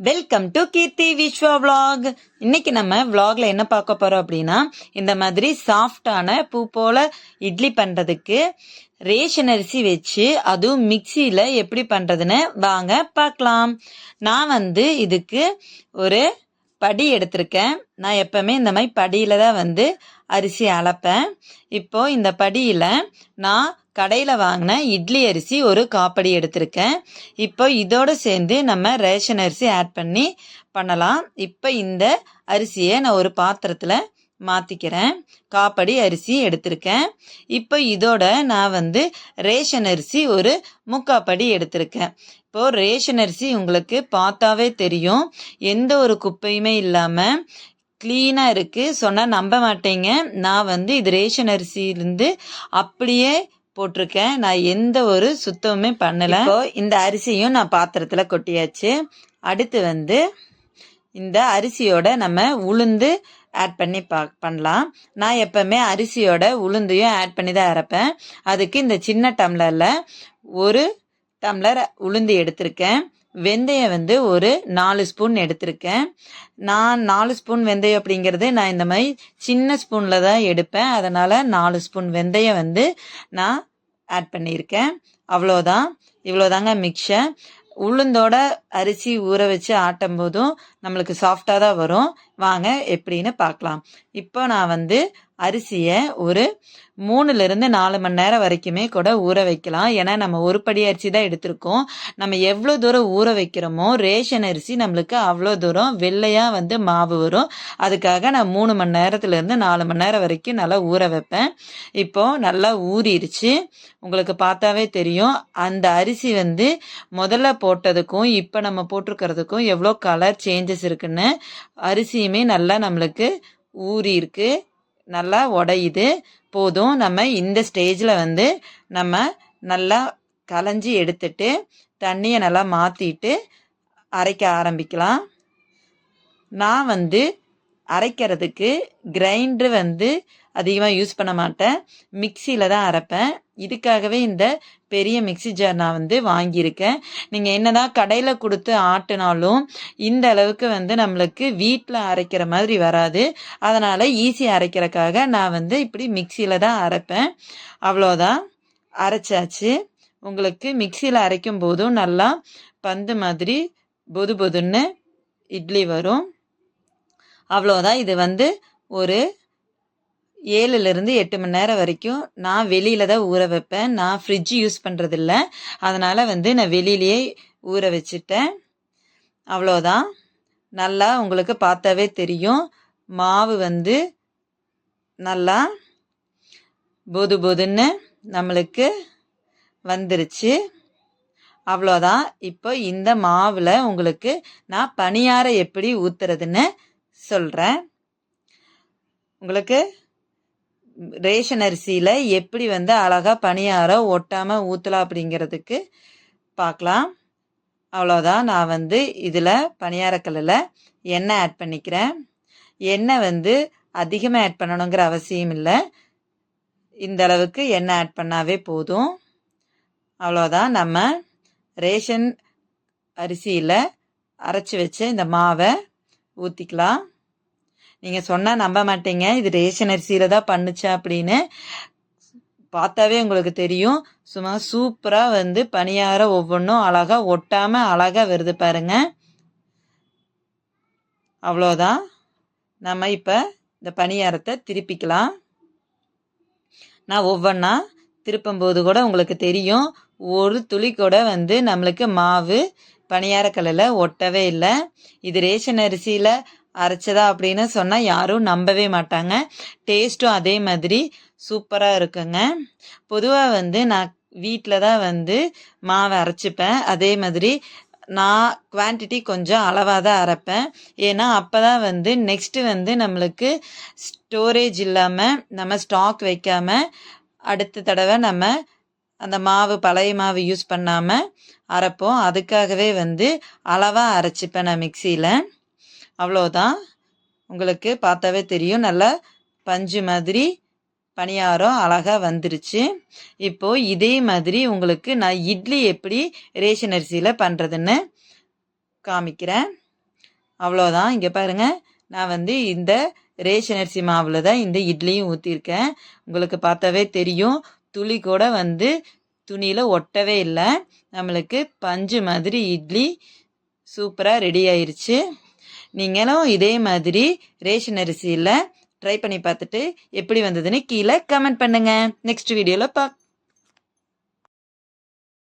Welcome to Keerthi Viswa vlog இன்னைக்கு நம்ம விலாகில் என்ன பார்க்க போகிறோம் அப்படின்னா இந்த மாதிரி சாஃப்டான பூ போல இட்லி பண்ணுறதுக்கு ரேஷன் அரிசி வச்சு அதுவும் மிக்சியில் எப்படி பண்ணுறதுன்னு வாங்க பார்க்கலாம். நான் வந்து இதுக்கு ஒரு படி எடுத்திருக்கேன். நான் எப்பவுமே இந்த மாதிரி படியில் தான் வந்து அரிசி அளப்பேன் இப்போது இந்த படியில் நான் கடையில் வாங்கின இட்லி அரிசி ஒரு காப்படி எடுத்திருக்கேன். இப்போ இதோடு சேர்ந்து நம்ம ரேஷன் அரிசி ஆட் பண்ணி பண்ணலாம். இப்போ இந்த அரிசியை நான் ஒரு பாத்திரத்தில் மாற்றிக்கிறேன் காப்படி அரிசி எடுத்திருக்கேன். இப்போ இதோட நான் வந்து ரேஷன் அரிசி ஒரு முக்காப்படி எடுத்திருக்கேன். இப்போது ரேஷன் அரிசி உங்களுக்கு பார்த்தாவே தெரியும். எந்த ஒரு குப்பையுமே இல்லாமல் க்ளீனாக இருக்குது சொன்னால் நம்ப மாட்டேங்க. நான் வந்து இது ரேஷன் அரிசியிலேருந்து அப்படியே போட்டிருக்கேன். நான் எந்த ஒரு சுத்தமுமே பண்ணலை. இந்த அரிசியும் நான் பாத்திரத்தில் கொட்டியாச்சு. அடுத்து வந்து இந்த அரிசியோட நம்ம உளுந்து ஆட் பண்ணி பா பண்ணலாம். நான் எப்பவுமே அரிசியோட உளுந்தையும் ஆட் பண்ணி தான் அரைப்பேன். அதுக்கு இந்த சின்ன டம்ளரில் ஒரு டம்ளர் உளுந்து எடுத்திருக்கேன். வெந்தயம் வந்து ஒரு நாலு ஸ்பூன் எடுத்திருக்கேன். நான் நாலு ஸ்பூன் வெந்தயம் அப்படிங்கிறது நான் இந்த மாதிரி சின்ன ஸ்பூனில் தான் எடுப்பேன். அதனால் நாலு ஸ்பூன் வெந்தயம் வந்து நான் ஆட் பண்ணியிருக்கேன். அவ்வளோதான் இவ்வளோதாங்க மிக்சர் உளுந்தோட அரிசி ஊற வச்சு ஆட்டும் போதும் நம்மளுக்கு சாஃப்டாக தான் வரும். வாங்க எப்படின்னு பார்க்கலாம். இப்போ நான் வந்து அரிசியை ஒரு மூணுலேருந்து நாலு மணி நேரம் வரைக்குமே கூட ஊற வைக்கலாம். ஏன்னா நம்ம ஒரு படி அரிசி தான் எடுத்திருக்கோம். நம்ம எவ்வளோ தூரம் ஊற வைக்கிறோமோ ரேஷன் அரிசி நம்மளுக்கு அவ்வளோ தூரம் வெள்ளையாக வந்து மாவு வரும். அதுக்காக நான் மூணு மணி நேரத்துலேருந்து நாலு மணி நேரம் வரைக்கும் நல்லா ஊற வைப்பேன். இப்போது நல்லா ஊறிடுச்சு. உங்களுக்கு பார்த்தாவே தெரியும். அந்த அரிசி வந்து முதல்ல போட்டதுக்கும் இப்போ நம்ம போட்டிருக்கிறதுக்கும் எவ்வளோ கலர் சேஞ்ச் சேஞ்சஸ் இருக்குன்னு அரிசியுமே நல்லா நம்மளுக்கு ஊறி இருக்கு நல்லா உடையுது. போதும் நம்ம இந்த ஸ்டேஜில் வந்து நம்ம நல்லா களைஞ்சி எடுத்துட்டு தண்ணியை நல்லா மாற்றிட்டு அரைக்க ஆரம்பிக்கலாம். நான் வந்து அரைக்கிறதுக்கு கிரைண்டர் வந்து அதிகமாக யூஸ் பண்ண மாட்டேன். மிக்சியில் தான் அரைப்பேன். இதுக்காகவே இந்த பெரிய மிக்சி ஜார் நான் வந்து வாங்கியிருக்கேன். நீங்கள் என்னதான் கடையில் கொடுத்து ஆட்டினாலும் இந்த அளவுக்கு வந்து நம்மளுக்கு வீட்டில் அரைக்கிற மாதிரி வராது. அதனால் ஈஸியாக அரைக்கிறக்காக நான் வந்து இப்படி மிக்சியில் தான் அரைப்பேன். அவ்வளோதான். அரைச்சாச்சு. உங்களுக்கு மிக்சியில் அரைக்கும் போதும் நல்லா பந்து மாதிரி பொது பொதுன்னு இட்லி வரும். அவ்வளோதான். இது வந்து ஒரு ஏழுலேருந்து எட்டு மணி நேரம் வரைக்கும் நான் வெளியில தான் ஊற வைப்பேன். நான் ஃப்ரிட்ஜ் யூஸ் பண்ணுறதில்ல அதனால் வந்து நான் வெளியிலேயே ஊற வச்சுட்டேன். அவ்வளோதான் நல்லா உங்களுக்கு பார்த்தாவே தெரியும். மாவு வந்து நல்லா பொது பொதுன்னு நம்மளுக்கு வந்துருச்சு. அவ்வளோதான் இப்போ இந்த மாவில் உங்களுக்கு நான் பணியாரம் எப்படி ஊற்றுறதுன்னு சொல்கிறேன் உங்களுக்கு ரேஷன் அரிசியில் எப்படி வந்து அழகாக பணியாரம் ஒட்டாமல் ஊற்றலாம் அப்படிங்கிறதுக்கு பார்க்கலாம் அவ்வளோதான் நான் வந்து இதில் பணியாரக்கல்லில் எண்ணெய் ஆட் பண்ணிக்கிறேன். எண்ணெய் வந்து அதிகமாக ஆட் பண்ணணுங்கிற அவசியம் இல்லை. இந்த அளவுக்கு எண்ணெய் ஆட் பண்ணாவே போதும். அவ்வளோதான் நம்ம ரேஷன் அரிசியில் அரைச்சி வச்ச இந்த மாவை ஊற்றிக்கலாம் நீங்கள் சொன்னால் நம்ப மாட்டீங்க. இது ரேஷன் அரிசியில் தான் பண்ணுச்சா அப்படின்னு பார்த்தாவே உங்களுக்கு தெரியும். சும்மா சூப்பராக வந்து பணியாரம் ஒவ்வொன்றும் அழகாக ஒட்டாமல் அழகாக வருது பாருங்க. அவ்வளோதான். நம்ம இப்போ இந்த பணியாரத்தை திருப்பிக்கலாம். நான் ஒவ்வொன்றா திருப்பும்போது கூட உங்களுக்கு தெரியும். ஒரு துளி கூட வந்து நம்மளுக்கு மாவு பணியாரக்கல்லில் ஒட்டவே இல்லை. இது ரேஷன் அரிசியில் அரைச்சதா அப்படின்னு சொன்னால் யாரும் நம்பவே மாட்டாங்க. டேஸ்ட்டும் அதே மாதிரி சூப்பராக இருக்குங்க. பொதுவாக வந்து நான் வீட்டில் தான் வந்து மாவை அரைச்சிப்பேன். அதே மாதிரி நான் குவான்டிட்டி கொஞ்சம் அளவாக தான் அரைப்பேன். ஏன்னா அப்போ தான் வந்து நெக்ஸ்ட்டு வந்து நம்மளுக்கு ஸ்டோரேஜ் இல்லாமல் நம்ம ஸ்டாக் வைக்காமல் அடுத்த தடவை நம்ம அந்த மாவு பழைய மாவு யூஸ் பண்ணாமல் அரைப்போம். அதுக்காகவே வந்து அளவாக அரைச்சிப்பேன் நான் மிக்சியில் அவ்வளோதான் உங்களுக்கு பார்த்தாவே தெரியும். நல்லா பஞ்சு மாதிரி பணியாரம் அழகாக வந்துருச்சு. இப்போது இதே மாதிரி உங்களுக்கு நான் இட்லி எப்படி ரேஷன் அரிசியில் பண்ணுறதுன்னு காமிக்கிறேன். அவ்வளோதான் இங்கே பாருங்க. நான் வந்து இந்த ரேஷன் அரிசி மாவில் தான் இந்த இட்லியும் ஊற்றிருக்கேன் உங்களுக்கு பார்த்தாவே தெரியும். துளி கூட வந்து துணியில் ஒட்டவே இல்லை. நம்மளுக்கு பஞ்சு மாதிரி இட்லி சூப்பராக ரெடி ஆயிடுச்சு நீங்களும் இதே மாதிரி ரேஷன் அரிசியில் ட்ரை பண்ணி பார்த்துட்டு எப்படி வந்ததுன்னு கீழே கமெண்ட் பண்ணுங்கள் நெக்ஸ்ட் வீடியோவில் பார்க்க